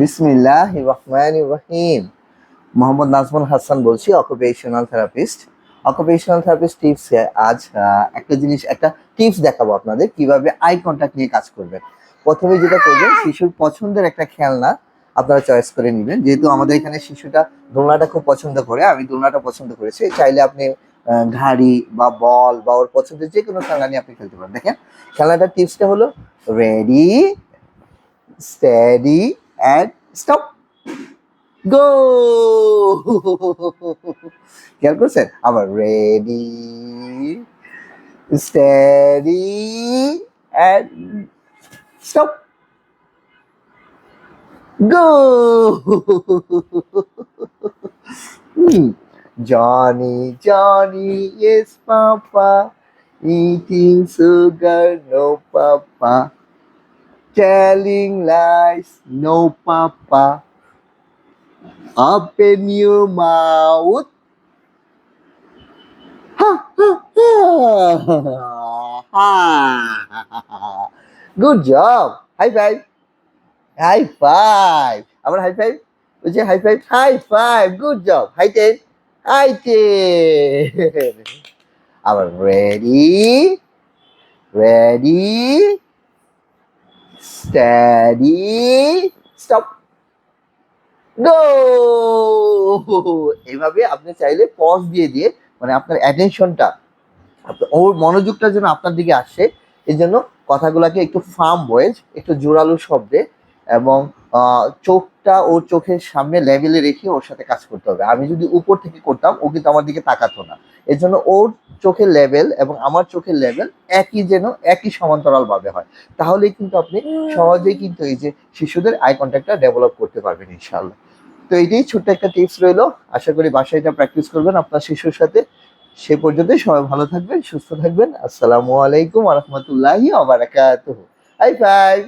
বিসমিল্লাহ রহমান রহিম। মোহাম্মদ নাজমুল হাসান বলছি occupational therapist occupational therapist tips আজ একটা জিনিস, একটা টিপস দেখাবো আপনাদের, কীভাবে আই কন্ট্যাক্ট নিয়ে কাজ করবেন। প্রথমে যেটা করবেন, শিশুর পছন্দের একটা খেলনা আপনারা চয়েস করে নেবেন। যেহেতু আমাদের এখানে শিশুটা দোলনাটা খুব পছন্দ করে, আমি দোলনাটা পছন্দ করেছি। চাইলে আপনি ঘাড়ি বা বল বা ওর পছন্দের যে কোনো খেলনা নিয়ে আপনি খেলতে পারেন। দেখেন, খেলনাটার টিপসটা হলো ready steady অ্যান্ড স্টপ গো খেয়াল করছেন আবার ready steady and stop go Johnny, Johnny, yes, Papa. Eating sugar, no, Papa. Telling lies, no, Papa. Open your mouth. Ha, ha, ha. Good job. High five. High five. আবার high five বলছে high five high five good job high ten high ten আবার ready ready steady stop go এইভাবে আপনি চাইলে pause দিয়ে দিয়ে মানে আপনার অ্যাটেনশনটা ওর মনোযোগটা যেন আপনার দিকে আসে, এই জন্য কথাগুলোকে একটু ফার্ম ভয়েস একটু জোরালো শব্দে এবং চোখটা ওর চোখের সামনে লেভেলে রেখে ওর সাথে কাজ করতে হবে। আমি যদি উপর থেকে করতাম, ও কিন্তু আমার দিকে তাকাতো না। এর জন্য ওর চোখের লেভেল এবং আমার চোখের লেভেল একই যেন একই সমান্তরাল ভাবে হয়। তাহলেই কিন্তু আপনি সহজেই কিন্তু এই যে শিশুদের আই কন্ট্যাক্টটা ডেভেলপ করতে পারবেন ইনশাল্লাহ তো এইটাই ছোট্ট একটা টিপস রইল। আশা করি বাসায় এটা প্র্যাকটিস করবেন আপনার শিশুর সাথে। সে পর্যন্তই সবাই ভালো থাকবেন সুস্থ থাকবেন। আসসালামু আলাইকুম রহমতুল্লাহি আবার হাই ফাইভ